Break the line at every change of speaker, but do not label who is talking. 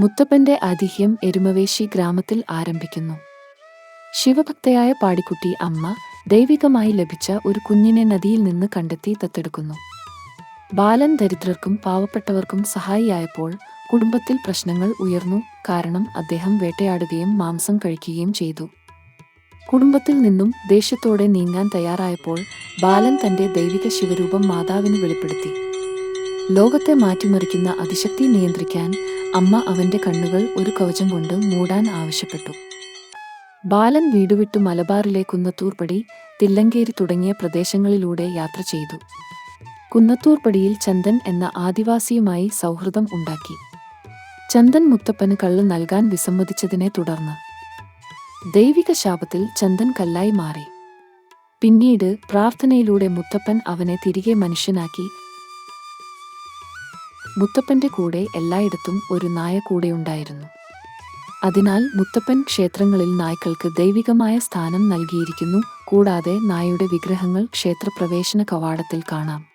മുത്തപ്പന്റെ ഐതിഹ്യം എരുമവേശി ഗ്രാമത്തിൽ ആരംഭിക്കുന്നു. ശിവഭക്തയായ പാടിക്കുട്ടി അമ്മ ദൈവികമായി ലഭിച്ച ഒരു കുഞ്ഞിനെ നദിയിൽ നിന്ന് കണ്ടെത്തി തത്തെടുക്കുന്നു. ബാലൻ ദരിദ്രർക്കും പാവപ്പെട്ടവർക്കും സഹായിയായപ്പോൾ കുടുംബത്തിൽ പ്രശ്നങ്ങൾ ഉയർന്നു കാരണം അദ്ദേഹം വേട്ടയാടുകയും മാംസം കഴിക്കുകയും ചെയ്തു. കുടുംബത്തിൽ നിന്നും ദേഷ്യത്തോടെ നീങ്ങാൻ തയ്യാറായപ്പോൾ ബാലൻ തന്റെ ദൈവിക ശിവരൂപം മാതാവിന് വെളിപ്പെടുത്തി. ലോകത്തെ മാറ്റിമറിക്കുന്ന അതിശക്തി നിയന്ത്രിക്കാൻ അമ്മ അവന്റെ കണ്ണുകൾ ഒരു കവചം കൊണ്ട് മൂടാൻ ആവശ്യപ്പെട്ടു. ബാലൻ വീടുവിട്ടു മലബാറിലെ കുന്നത്തൂർപ്പടി തില്ലങ്കേരി തുടങ്ങിയ പ്രദേശങ്ങളിലൂടെ യാത്ര ചെയ്തു. കുന്നത്തൂർപ്പടിയിൽ ചന്ദൻ എന്ന ആദിവാസിയുമായി സൗഹൃദം ഉണ്ടാക്കി. ചന്ദൻ മുത്തപ്പന് കള്ള് നൽകാൻ വിസമ്മതിച്ചതിനെ തുടർന്ന്. ദൈവിക ശാപത്തിൽ ചന്ദൻ കല്ലായി മാറി. പിന്നീട് പ്രാർത്ഥനയിലൂടെ മുത്തപ്പൻ അവനെ തിരികെ മനുഷ്യനാക്കി മുത്തപ്പന്റെ കൂടെ എല്ലായിടത്തും ഒരു നായ കൂടെയുണ്ടായിരുന്നു അതിനാൽ മുത്തപ്പൻ ക്ഷേത്രങ്ങളിൽ നായ്ക്കൾക്ക് ദൈവികമായ സ്ഥാനം നൽകിയിരിക്കുന്നു. കൂടാതെ നായയുടെ വിഗ്രഹങ്ങൾ ക്ഷേത്രപ്രവേശന കവാടത്തിൽ കാണാം.